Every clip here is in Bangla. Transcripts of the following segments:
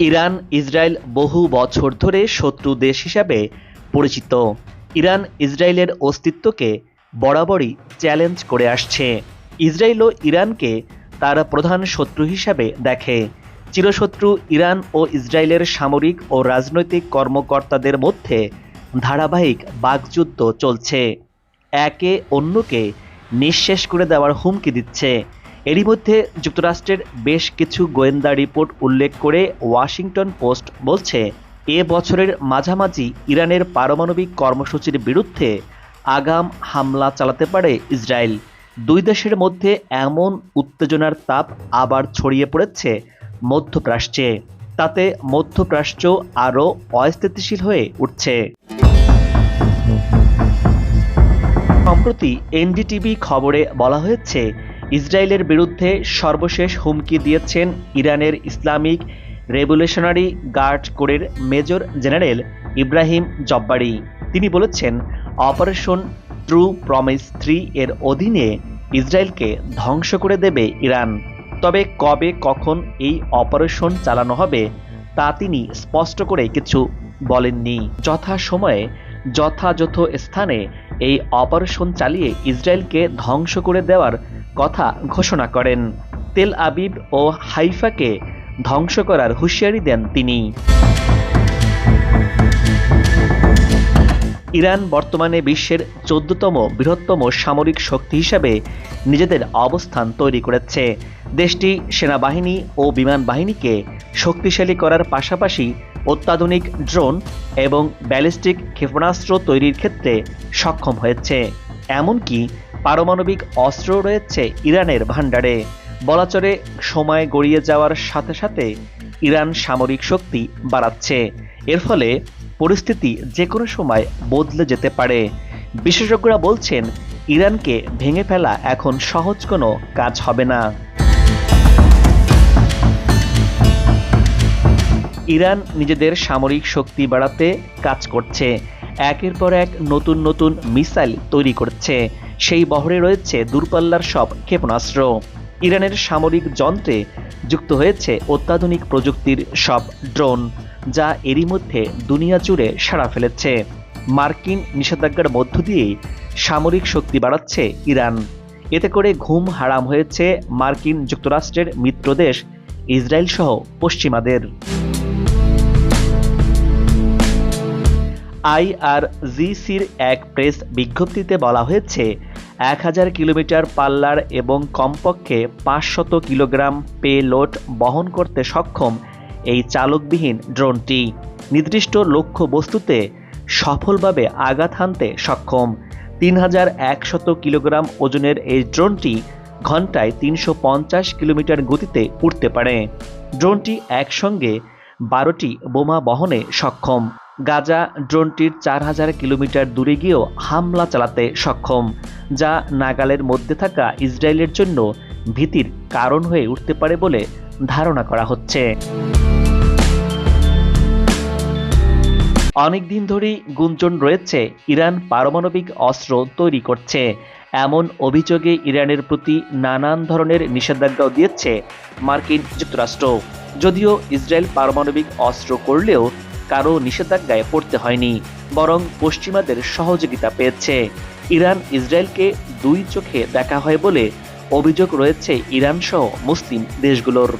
ইরান, ইসরায়েল বহু বছর ধরে শত্রু দেশ হিসাবে পরিচিত। ইরান, ইসরায়েলের অস্তিত্বকে বরাবরই চ্যালেঞ্জ করে আসছে। ইসরায়েলও ইরানকে তার প্রধান শত্রু হিসাবে দেখে। চিরশত্রু ইরান ও ইসরায়েলের সামরিক ও রাজনৈতিক কর্মকর্তাদের মধ্যে ধারাবাহিক বাকযুদ্ধ চলছে। একে অন্যকে নিঃশেষ করে দেওয়ার হুমকি দিচ্ছে। এরই মধ্যে যুক্তরাষ্ট্রের বেশ কিছু গোয়েন্দা রিপোর্ট উল্লেখ করে ওয়াশিংটন পোস্ট বলছে, এ বছরের মাঝামাঝি ইরানের পারমাণবিক কর্মসূচির বিরুদ্ধে আগাম হামলা চালাতে পারে ইসরায়েল। দুই দেশের মধ্যে এমন উত্তেজনার তাপ আবার ছড়িয়ে পড়েছে মধ্যপ্রাচ্যে। তাতে মধ্যপ্রাচ্য আরও অস্থিতিশীল হয়ে উঠছে। সম্প্রতি এনডিটিভি খবরে বলা হয়েছে ইসরায়েলের বিরুদ্ধে সর্বশেষ হুমকি দিয়েছেন ইরানের ইসলামিক রেভলিউশনারি গার্ড কোরের মেজর জেনারেল ইব্রাহিম জব্বারি। তিনি বলেছেন, অপারেশন ট্রু প্রমিস থ্রি এর অধীনে ইসরায়েলকে ধ্বংস করে দেবে ইরান। তবে কবে কখন এই অপারেশন চালানো হবে, তা তিনি স্পষ্ট করে কিছু বলেননি। যথা সময়ে যথাযথ স্থানে এই অপারেশন চালিয়ে ইসরায়েলকে ধ্বংস করে দেওয়ার কথা ঘোষণা করেন। তেল আবিব ও হাইফাকে ধ্বংস করার হুঁশিয়ারি দেন তিনি। ইরান বর্তমানে বিশ্বের চোদ্দতম বৃহত্তম সামরিক শক্তি হিসাবে নিজেদের অবস্থান তৈরি করেছে। দেশটি সেনাবাহিনী ও বিমান বাহিনীকে শক্তিশালী করার পাশাপাশি অত্যাধুনিক ড্রোন এবং ব্যালিস্টিক ক্ষেপণাস্ত্র তৈরির ক্ষেত্রে সক্ষম হয়েছে। এমনকি পারমাণবিক অস্ত্র রয়েছে ইরানের ভাণ্ডারে। বলা চলে সময় গড়িয়ে যাওয়ার সাথে সাথে ইরান সামরিক শক্তি বাড়াচ্ছে। এর ফলে পরিস্থিতি যে কোনো সময় বদলে যেতে পারে। বিশেষজ্ঞরা বলছেন, ইরানকে ভেঙে ফেলা এখন সহজ কোনো কাজ হবে না। ইরান নিজেদের সামরিক শক্তি বাড়াতে কাজ করছে। একের পর এক নতুন নতুন মিসাইল তৈরি করছে। সেই বহরে রয়েছে দূরপাল্লার সব ক্ষেপণাস্ত্র। ইরানের সামরিক যন্ত্রে যুক্ত হয়েছে অত্যাধুনিক প্রযুক্তির সব ড্রোন, যা এরই মধ্যে দুনিয়া জুড়ে সাড়া ফেলেছে। মার্কিন নিষেধাজ্ঞার মধ্য দিয়েই সামরিক শক্তি বাড়াচ্ছে ইরান। এতে করে ঘুম হারাম হয়েছে মার্কিন যুক্তরাষ্ট্রের মিত্রদেশ ইসরায়েল সহ পশ্চিমাদের। আইআরজিসির এক প্রেস বিজ্ঞপ্তিতে বলা হয়েছে এক হাজার কিলোমিটার পাল্লার এবং কমপক্ষে পাঁচশত কিলোগ্রাম পে লোড বহন করতে সক্ষম এই চালকবিহীন ড্রোনটি। নির্দিষ্ট লক্ষ্য বস্তুতে সফলভাবে আঘাত হানতে সক্ষম। তিন হাজার একশত কিলোগ্রাম ওজনের এই ড্রোনটি ঘন্টায় তিনশো পঞ্চাশ কিলোমিটার গতিতে উঠতে পারে। ড্রোনটি একসঙ্গে বারোটি বোমা বহনে সক্ষম। গাজা ড্রোনটির চার হাজার কিলোমিটার দূরে গিয়েও হামলা চালাতে সক্ষম, যা নাগালের মধ্যে থাকা ইসরায়েলের জন্য ভীতির কারণ হয়ে উঠতে পারে বলে ধারণা করা হচ্ছে। অনেকদিন ধরেই গুঞ্জন রয়েছে, ইরান পারমাণবিক অস্ত্র তৈরি করছে। এমন অভিযোগে ইরানের প্রতি নানান ধরনের নিষেধাজ্ঞাও দিয়েছে মার্কিন যুক্তরাষ্ট্র। যদিও ইসরায়েল পারমাণবিক অস্ত্র করলেও কারও নিষেধাজ্ঞায় পড়তে হয়নি, বরং পশ্চিমাদের সহযোগিতা পেয়েছে। ইরান ইসরায়েলকে দুই চোখে দেখা হয় বলে অভিযোগ রয়েছে ইরান সহ মুসলিম দেশগুলোর।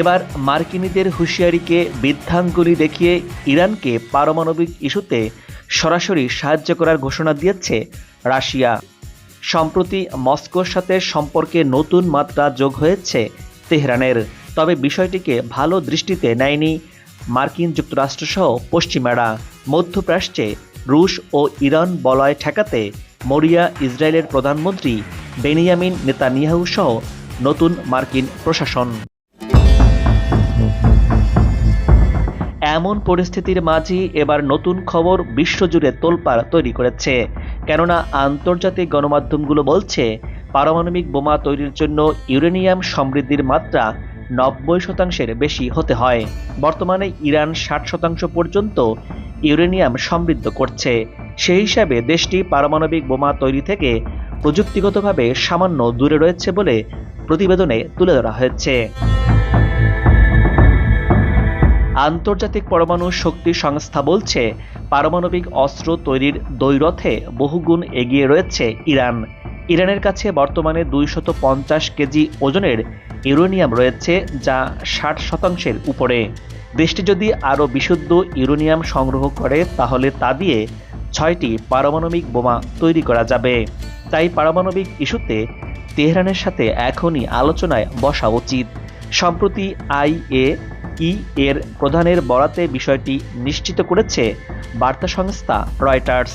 এবার মার্কিনীদের হুঁশিয়ারিকে বৃদ্ধাঙ্গুলি দেখিয়ে ইরানকে পারমাণবিক ইস্যুতে সরাসরি সাহায্য করার ঘোষণা দিয়েছে রাশিয়া। সম্প্রতি মস্কোর সাথে সম্পর্কে নতুন মাত্রা যোগ হয়েছে তেহরানের। তবে বিষয়টিকে ভালো দৃষ্টিতে নেয়নি মার্কিন যুক্তরাষ্ট্রসহ পশ্চিমারা। মধ্যপ্রাচ্যে রুশ ও ইরান বলয় ঠেকাতে মরিয়া ইসরায়েলের প্রধানমন্ত্রী বেনিয়ামিন নেতানিয়াহু সহ নতুন মার্কিন প্রশাসন। এমন পরিস্থিতির মাঝেই এবার নতুন খবর বিশ্বজুড়ে তোলপাড় তৈরি করেছে। কেননা আন্তর্জাতিক গণমাধ্যমগুলো বলছে, পারমাণবিক বোমা তৈরির জন্য ইউরেনিয়াম সমৃদ্ধির মাত্রা নব্বই শতাংশের বেশি হতে হয়। বর্তমানে ইরান ষাট শতাংশ পর্যন্ত ইউরেনিয়াম সমৃদ্ধ করছে। সেই হিসাবে দেশটি পারমাণবিক বোমা তৈরি থেকে প্রযুক্তিগতভাবে সামান্য দূরে রয়েছে বলে প্রতিবেদনে তুলে ধরা হয়েছে। আন্তর্জাতিক পরমাণু শক্তি সংস্থা বলছে, পারমাণবিক অস্ত্র তৈরির দৈরথে বহুগুণ এগিয়ে রয়েছে ইরান। ইরানের কাছে বর্তমানে দুইশত পঞ্চাশ কেজি ওজনের ইউরেনিয়াম রয়েছে যা ষাট শতাংশের উপরে। দেশটি যদি আরও বিশুদ্ধ ইউরেনিয়াম সংগ্রহ করে, তাহলে তা দিয়ে ছয়টি পারমাণবিক বোমা তৈরি করা যাবে। তাই পারমাণবিক ইস্যুতে তেহরানের সাথে এখনই আলোচনায় বসা উচিত। সম্প্রতি আইএ ই এর প্রধানের বরাতে বিষয়টি নিশ্চিত করেছে বার্তা সংস্থা রয়টার্স।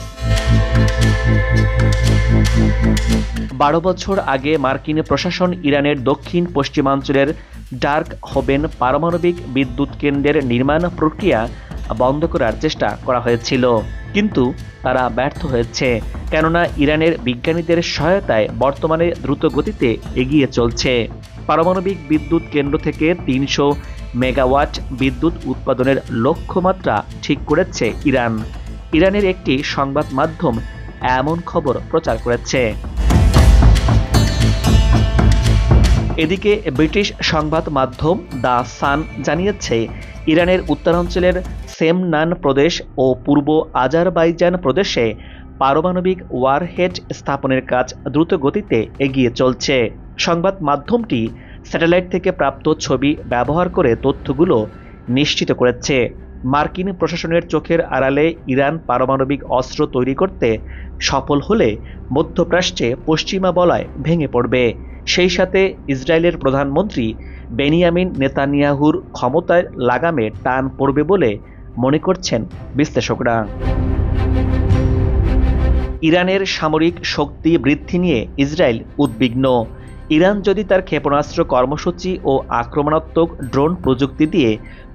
বারো বছর আগে মার্কিন প্রশাসন ইরানের দক্ষিণ পশ্চিমাঞ্চলের ডার্ক হোবেন পারমাণবিক বিদ্যুৎ কেন্দ্রের নির্মাণ প্রক্রিয়া বন্ধ করার চেষ্টা করা হয়েছিল। কিন্তু তারা ব্যর্থ হয়েছে, কেননা ইরানের বিজ্ঞানীদের সহায়তায় বর্তমানে দ্রুত গতিতে এগিয়ে চলছে। পারমাণবিক বিদ্যুৎ কেন্দ্র থেকে তিনশো মেগাওয়াট বিদ্যুৎ উৎপাদনের লক্ষ্যমাত্রা ঠিক করেছে ইরান। ইরানের একটি সংবাদ মাধ্যম এমন খবর প্রচার করেছে। এদিকে ব্রিটিশ সংবাদ মাধ্যম দ্য সান জানিয়েছে, ইরানের উত্তরাঞ্চলের সেমনান প্রদেশ ও পূর্ব আজারবাইজান প্রদেশে পারমাণবিক ওয়ারহেড স্থাপনের কাজ দ্রুত গতিতে এগিয়ে চলছে। সংবাদ মাধ্যমটি স্যাটেলাইট থেকে প্রাপ্ত ছবি ব্যবহার করে তথ্যগুলো নিশ্চিত করেছে। মার্কিন প্রশাসনের চোখের আড়ালে ইরান পারমাণবিক অস্ত্র তৈরি করতে সফল হলে মধ্যপ্রাচ্যে পশ্চিমা বলয় ভেঙে পড়বে। সেই সাথে ইসরায়েলের প্রধানমন্ত্রী বেনিয়ামিন নেতানিয়াহুর ক্ষমতায় লাগামে টান পড়বে বলে মনে করছেন বিশ্লেষকরা। ইরানের সামরিক শক্তি বৃদ্ধি নিয়ে ইসরায়েল উদ্বিগ্ন। ইরান যদি তার ক্ষেপণাস্ত্র কর্মসূচি ও আক্রমণাত্মক ড্রোন প্রযুক্তি দিয়ে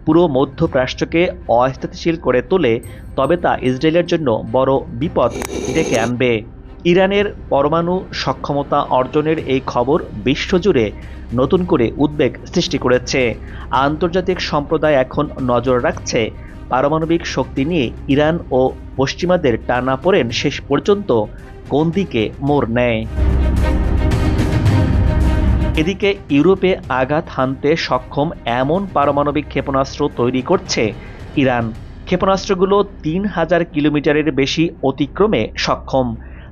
পুরো মধ্যপ্রাচ্যকে অস্থিতিশীল করে তোলে, তবে তা ইসরায়েলের জন্য বড় বিপদ ডেকে আনবে। ইরানের পরমাণু সক্ষমতা অর্জনের এই খবর বিশ্বজুড়ে নতুন করে উদ্বেগ সৃষ্টি করেছে। আন্তর্জাতিক সম্প্রদায় এখন নজর রাখছে পারমাণবিক শক্তি নিয়ে ইরান ও পশ্চিমাদের টানা পড়েন শেষ পর্যন্ত, কোন দিকে মোড় নেয়? এদিকে ইউরোপে আঘাত হানতে সক্ষম এমন পারমাণবিক ক্ষেপণাস্ত্র তৈরি করছে ইরান। ক্ষেপণাস্ত্রগুলো তিন হাজার কিলোমিটারের বেশি অতিক্রমে সক্ষম,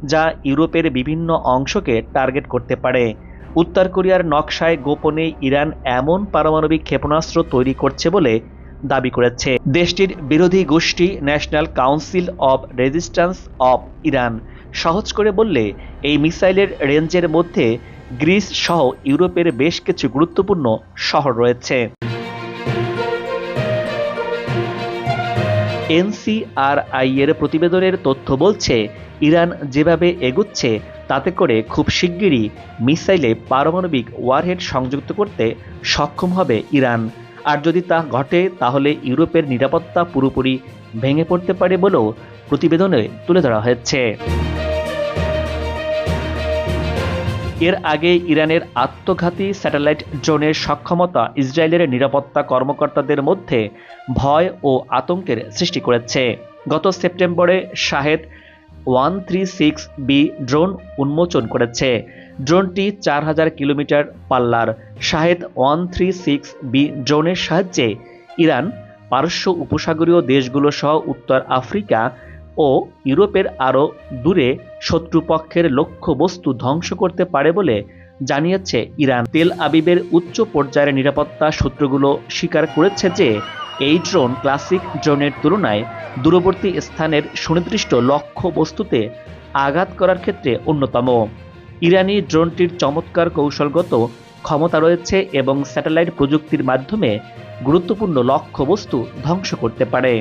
যা ইউরোপের বিভিন্ন অংশকে টার্গেট করতে পারে। উত্তর কোরিয়ার নকশায় গোপনে ইরান এমন পারমাণবিক ক্ষেপণাস্ত্র তৈরি করছে বলে দাবি করেছে। দেশটির বিরোধী গোষ্ঠী National Council of Resistance of Iran সহজ করে বললে, এই মিসাইলের রেঞ্জের মধ্যে গ্রিস সহ ইউরোপের বেশ কিছু গুরুত্বপূর্ণ শহর রয়েছে। এনসিআরআই এর প্রতিবেদনের তথ্য বলছে, ইরান যেভাবে এগুচ্ছে, তাতে করে খুব শিগগিরই মিসাইলে পারমাণবিক ওয়ারহেড সংযুক্ত করতে সক্ষম হবে ইরান। আর যদি তা ঘটে, তাহলে ইউরোপের নিরাপত্তা পুরোপুরি ভেঙে পড়তে পারে বলেও প্রতিবেদনে তুলে ধরা হয়েছে। এর আগে ইরানের আত্মঘাতী স্যাটেলাইট ড্রোনের সক্ষমতা ইসরায়েলের নিরাপত্তা কর্মকর্তাদের মধ্যে ভয় ও আতঙ্কের সৃষ্টি করেছে। গত সেপ্টেম্বরে Shahed one three six B drone উন্মোচন করেছে। ড্রোনটি চার হাজার কিলোমিটার পাল্লার Shahed one three six B ড্রোনের সাহায্যে ইরান, পারস্য উপসাগরীয় দেশগুলো সহ উত্তর আফ্রিকা ও ইউরোপের আরও দূরে শত্রুপক্ষের লক্ষ্যবস্তু ধ্বংস করতে পারে বলে জানিয়েছে ইরান। তেল আবিবের উচ্চ পর্যায়ের নিরাপত্তা সূত্রগুলো স্বীকার করেছে যে, এই ড্রোন ক্লাসিক ড্রোনের তুলনায় দূরবর্তী স্থানের সুনির্দিষ্ট লক্ষ্য বস্তুতে আঘাত করার ক্ষেত্রে অন্যতম। ইরানি ড্রোনটির চমৎকার কৌশলগত ক্ষমতা রয়েছে এবং স্যাটেলাইট প্রযুক্তির মাধ্যমে গুরুত্বপূর্ণ লক্ষ্যবস্তু ধ্বংস করতে পারে।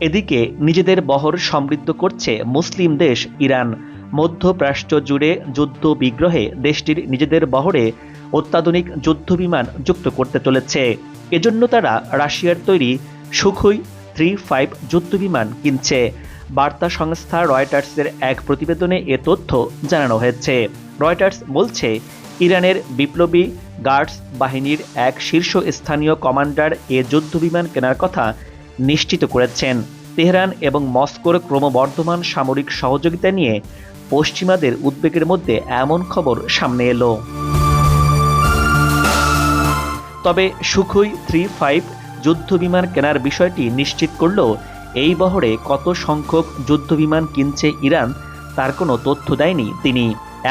এদিকে নিজেদের বহর সমৃদ্ধ করছে মুসলিম দেশ ইরান। মধ্যপ্রাচ্য জুড়ে যুদ্ধ বিগ্রহে দেশটির নিজেদের বহরে অত্যাধুনিক যুদ্ধবিমান যুক্ত করতে চলেছে। এজন্য তারা রাশিয়ার তৈরি সুখুই থ্রি ফাইভ যুদ্ধবিমান কিনছে। বার্তা সংস্থা রয়টার্সের এক প্রতিবেদনে এ তথ্য জানানো হয়েছে। রয়টার্স বলছে, ইরানের বিপ্লবী গার্ডস বাহিনীর এক শীর্ষ স্থানীয় কমান্ডার এ যুদ্ধবিমান কেনার কথা নিশ্চিত করেছেন। তেহরান এবং মস্কোর ক্রমবর্ধমান সামরিক সহযোগিতা নিয়ে পশ্চিমাদের উদ্বেগের মধ্যে এমন খবর সামনে এলো। তবে সুখই থ্রি ফাইভ যুদ্ধবিমান কেনার বিষয়টি নিশ্চিত করলেও এই বহরে কত সংখ্যক যুদ্ধবিমান কিনছে ইরান, তার কোনো তথ্য দেয়নি তিনি।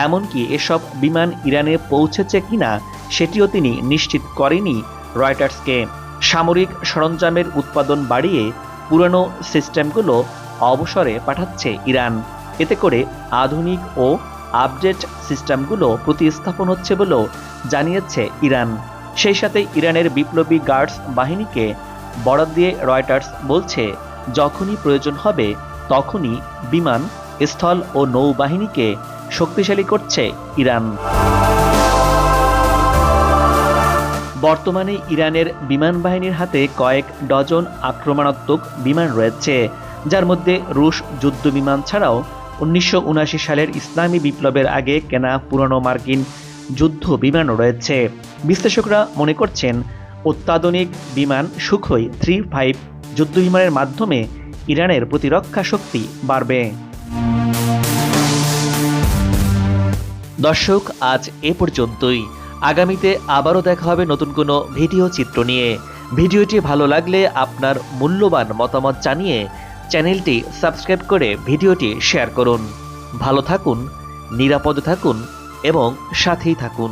এমনকি এসব বিমান ইরানে পৌঁছেছে কিনা, সেটিও তিনি নিশ্চিত করেনি রয়টার্সকে। সামরিক সরঞ্জামের উৎপাদন বাড়িয়ে পুরনো সিস্টেমগুলো অবসরে পাঠাচ্ছে ইরান। এতে করে আধুনিক ও আপডেট সিস্টেমগুলো প্রতিস্থাপন হচ্ছে বলেও জানিয়েছে ইরান। সেই সাথে ইরানের বিপ্লবী গার্ডস বাহিনীকে বরাদ দিয়ে রয়টার্স বলছে যখনই প্রয়োজন হবে, তখনই বিমান, স্থল ও নৌবাহিনীকে শক্তিশালী করছে ইরান। বর্তমানে ইরানের বিমান বাহিনীর হাতে কয়েক ডজন আক্রমণাত্মক বিমান রয়েছে, যার মধ্যে রুশ যুদ্ধ বিমান ছাড়াও উনিশশো সালের ইসলামী বিপ্লবের আগে কেনা পুরনো মার্কিন যুদ্ধ বিমান রয়েছে। বিশ্লেষকরা মনে করছেন, অত্যাধুনিক বিমান সুখই থ্রি ফাইভ যুদ্ধ বিমানের মাধ্যমে ইরানের প্রতিরক্ষা শক্তি বাড়বে। দর্শক, আজ এ পর্যন্তই। আগামীতে আবারও দেখা হবে নতুন কোনো ভিডিও চিত্র নিয়ে। ভিডিওটি ভালো লাগলে আপনার মূল্যবান মতামত জানিয়ে চ্যানেলটি সাবস্ক্রাইব করে ভিডিওটি শেয়ার করুন। ভালো থাকুন, নিরাপদে থাকুন এবং সাথেই থাকুন।